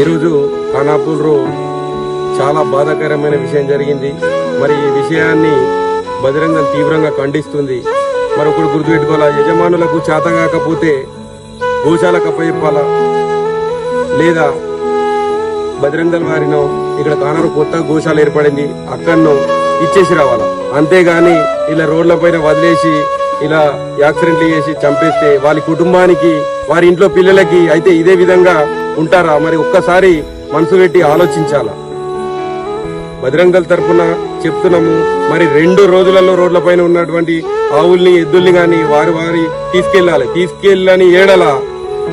ఈరోజు ఖానాపూర్లో చాలా బాధాకరమైన విషయం జరిగింది. మరి ఈ విషయాన్ని బహిరంగం తీవ్రంగా ఖండిస్తుంది. మరొకరు గుర్తుపెట్టుకోవాలా యజమానులకు చేత కాకపోతే గోశాలకు అప్పచెప్పాలా? లేదా బజరంగల్ వారినో ఇక్కడ కానరు కొత్త గోశాల ఏర్పడింది అక్కడనో ఇచ్చేసి రావాలా? అంతేగాని ఇలా రోడ్ల పైన వదిలేసి ఇలా యాక్సిడెంట్లు చేసి చంపేస్తే వాళ్ళ కుటుంబానికి వారి ఇంట్లో పిల్లలకి అయితే ఇదే విధంగా ఉంటారా? మరి ఒక్కసారి మనసు పెట్టి ఆలోచించాలా? బజరంగల్ తరఫున చెప్తున్నాము మరి రెండు రోజులలో రోడ్ల పైన ఉన్నటువంటి ఆవుల్ని ఎద్దుల్ని గాని వారి వారి తీసుకెళ్ళాలి తీసుకెళ్ళని ఏడల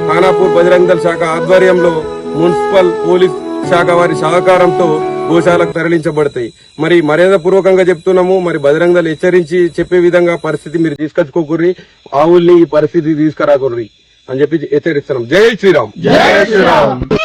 ఖానాపూర్ బజరంగల్ శాఖ ఆధ్వర్యంలో మున్సిపల్ పోలీస్ శాఖ వారి సహకారంతో గోశాలకు తరలించబడతాయి. మరి మర్యాద పూర్వకంగా చెప్తున్నాము మరి బజరంగల్ హెచ్చరించి చెప్పే విధంగా పరిస్థితి మీరు తీసుకొచ్చుకోకుర్రి ఆవుల్ని ఈ పరిస్థితి తీసుకురాకుర్రి అని చెప్పి హెచ్చరిస్తున్నాం. జై శ్రీరామ్. జై శ్రీరామ్.